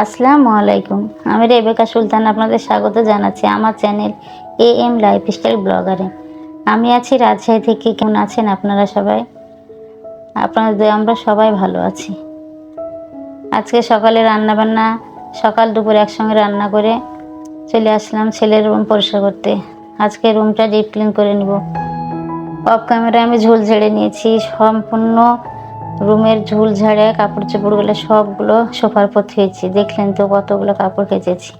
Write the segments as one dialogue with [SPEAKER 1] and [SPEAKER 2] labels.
[SPEAKER 1] আসসালামু আলাইকুম। আমি রেবেকা সুলতান, আপনাদের স্বাগত জানাচ্ছি আমার চ্যানেল এ এম লাইফস্টাইল ব্লগারে। আমি আছি রাজশাহী থেকে, কেমন আছেন আপনারা সবাই? আপনাদের আমরা সবাই ভালো আছি। আজকে সকালে রান্না বান্না সকাল দুপুর একসঙ্গে রান্না করে চলে আসলাম ছেলের রুম পরিষ্কার করতে। আজকে রুমটা ডিপ ক্লিন করে নিব। অফ ক্যামেরায় আমি ঝুল ঝেড়ে নিয়েছি, সম্পূর্ণ রুমের ঝুল ঝাড়ে কাপড় চোপড়গুলো সবগুলো সোফার উপর থুয়েছি। দেখলেন তো কতগুলো কাপড় কেচেছি।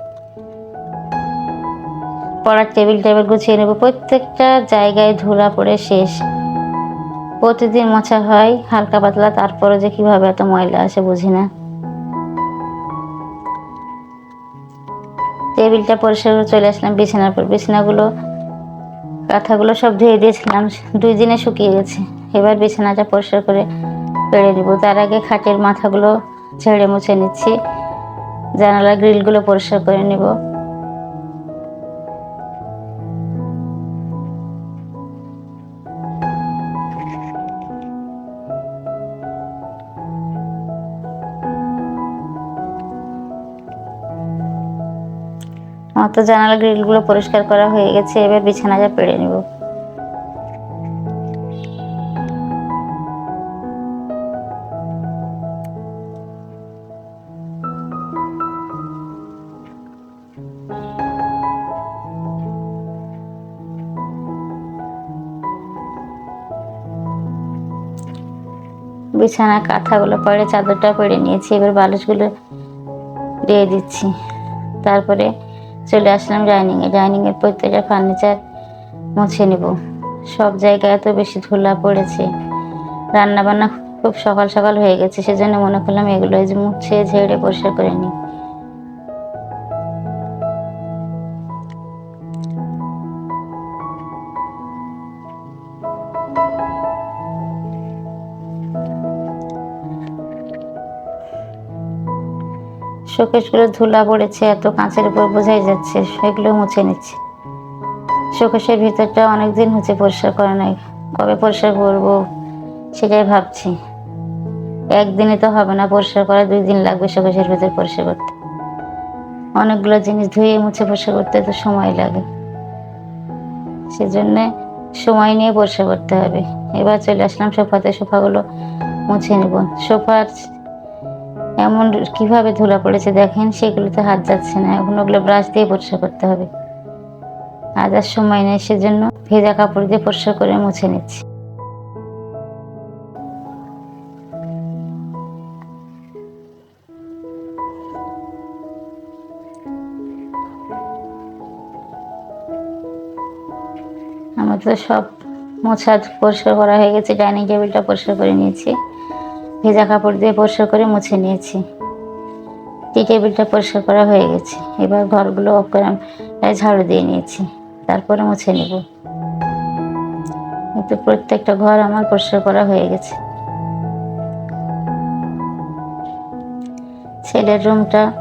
[SPEAKER 1] পড়ার টেবিল টেবিল গুছিয়ে নেব। প্রত্যেকটা জায়গায় ধুলা পড়ে শেষ। প্রতিদিন মোছা হয়, হালকা পাতলা তারপরে যে কীভাবে এত ময়লা আসে বুঝি না। টেবিলটা পরিষ্কার করে চলে আসলাম বিছানার পর বিছানাগুলো, কাঁথাগুলো সব ধুয়ে দিয়েছিলাম। দুই দিনে শুকিয়ে গেছে। এবার বিছানাটা পরিষ্কার করে পেড়ে নিব তার আগে খাটের মাথাগুলো ছেড়ে মুছে নিচ্ছি। জানালা গ্রিলগুলো পরিষ্কার করে নিব। আমার তো জানালা গ্রিলগুলো পরিষ্কার করা হয়ে গেছে, এবার বিছানাটা পেড়ে নিব। বিছানা, কাঁথাগুলো পরে চাদরটা পরে নিয়েছি, এবার বালিশগুলো দিয়ে দিচ্ছি। তারপরে চলে আসলাম ডাইনিংয়ে। ডাইনিংয়ের প্রত্যেকটা ফার্নিচার মুছে নেব। সব জায়গায় তো বেশি ধুলা পড়েছে। রান্না বান্না খুব সকাল সকাল হয়ে গেছে, সেজন্য মনে করলাম এগুলো যে মুছে ঝেড়ে পরিষ্কার করে নিই। শোকেশগুলো ধুলা পড়েছে, এত কাঁচের উপর বোঝাই যাচ্ছে, সেগুলো মুছে নিচ্ছি। শোকেশের ভিতরটা অনেকদিন হচ্ছে পরিষ্কার করে নাই। কবে পরিষ্কার করব সেটাই ভাবছি। একদিনে তো হবে না পরিষ্কার করা, দুই দিন লাগবে শোকেশের ভিতর পরিষ্কার করতে। অনেকগুলো জিনিস ধুয়ে মুছে পরিষ্কার করতে তো সময় লাগে। সেজন্য সময় নিয়ে পরিষ্কার করতে হবে। এবার চলে আসলাম সোফাতে, সোফাগুলো মুছে নেব। সোফার এমন কীভাবে ধুলা পড়েছে দেখেন, সেগুলোতে হাত যাচ্ছে না। এখন ওগুলো ব্রাশ দিয়ে পরিষ্কার করতে হবে। আজ সময় নেই, সেজন্য ভেজা কাপড় দিয়ে পরিষ্কার করে মুছে নিচ্ছি। আমার তো সব মোছা পরিষ্কার করা হয়ে গেছে, ডাইনিং টেবিলটা পরিষ্কার করে নিয়েছি। ভেজা কাপড় দিয়ে পরিষ্কার করে মুছে নিয়েছি। টি টেবিলটা পরিষ্কার করা হয়ে গেছে। এবার ঘরগুলো অফ করে ঝাড়ু দিয়ে নিয়েছি। তারপরে মুছে নেব। কিন্তু প্রত্যেকটা ঘর আমার পরিষ্কার করা হয়ে গেছে। ছেলের রুমটা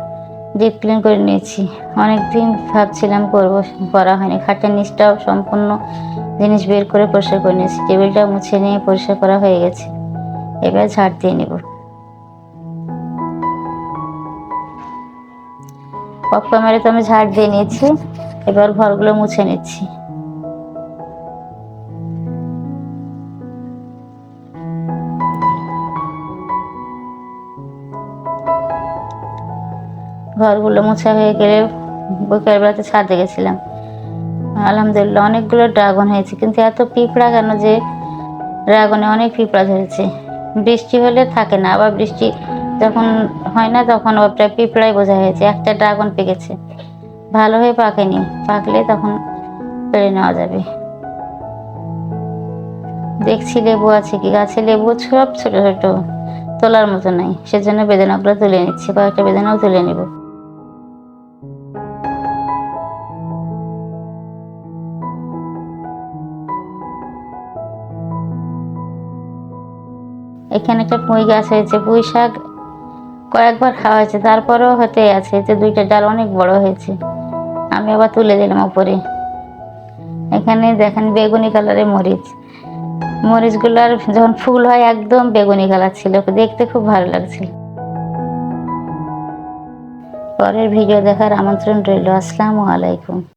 [SPEAKER 1] ডিপ ক্লিন করে নিয়েছি। অনেকদিন ভাবছিলাম করব, করা হয়নি। খাটের নিচটাও সম্পূর্ণ জিনিস বের করে পরিষ্কার করে নিয়েছি। টেবিলটা মুছে নিয়ে পরিষ্কার করা হয়ে গেছে। এবার ঝাড় দিয়ে নেব। অফ ক্যামেরা তো আমি ঝাড় দিয়ে নিয়েছি, এবার ঘরগুলো মুছে নিচ্ছি। ঘরগুলো মোছা হয়ে গেলে বিকেল বেলাতে ছাদে গেছিলাম। আলহামদুলিল্লাহ অনেকগুলো ড্রাগন হয়েছে, কিন্তু এত পিঁপড়া কেন যে ড্রাগনে অনেক পিঁপড়া ধরেছে। বৃষ্টি হলে থাকে না, আবার বৃষ্টি যখন হয় না তখন ওটা পিঁপড়াই বোঝা হয়েছে, একটা ড্রাগন পেকেছে। ভালো হয়ে পাকেনি, পাকলে তখন পেরে নেওয়া যাবে। দেখছি লেবু আছে কি, গাছে লেবু সব ছোট ছোট, তোলার মতো নাই, সেজন্য বেদনাগুলো তুলে নিচ্ছি, কয়েকটা বেদনাও তুলে নেব। এখানে একটা পুঁই গাছ হয়েছে, পুঁই শাক কয়েকবার খাওয়া হয়েছে, তারপরেও হতে আছে, এতে দুইটা ডাল অনেক বড় হয়েছে। আমি আবার তুলে দিলাম উপরে এখানে দেখেন বেগুনি কালারের মরিচ। মরিচগুলোর যখন ফুল হয়, একদম বেগুনি কালার ছিল। দেখতে খুব ভালো লাগছিল পরের ভিডিও দেখার আমন্ত্রণ রইল। আসসালামু আলাইকুম।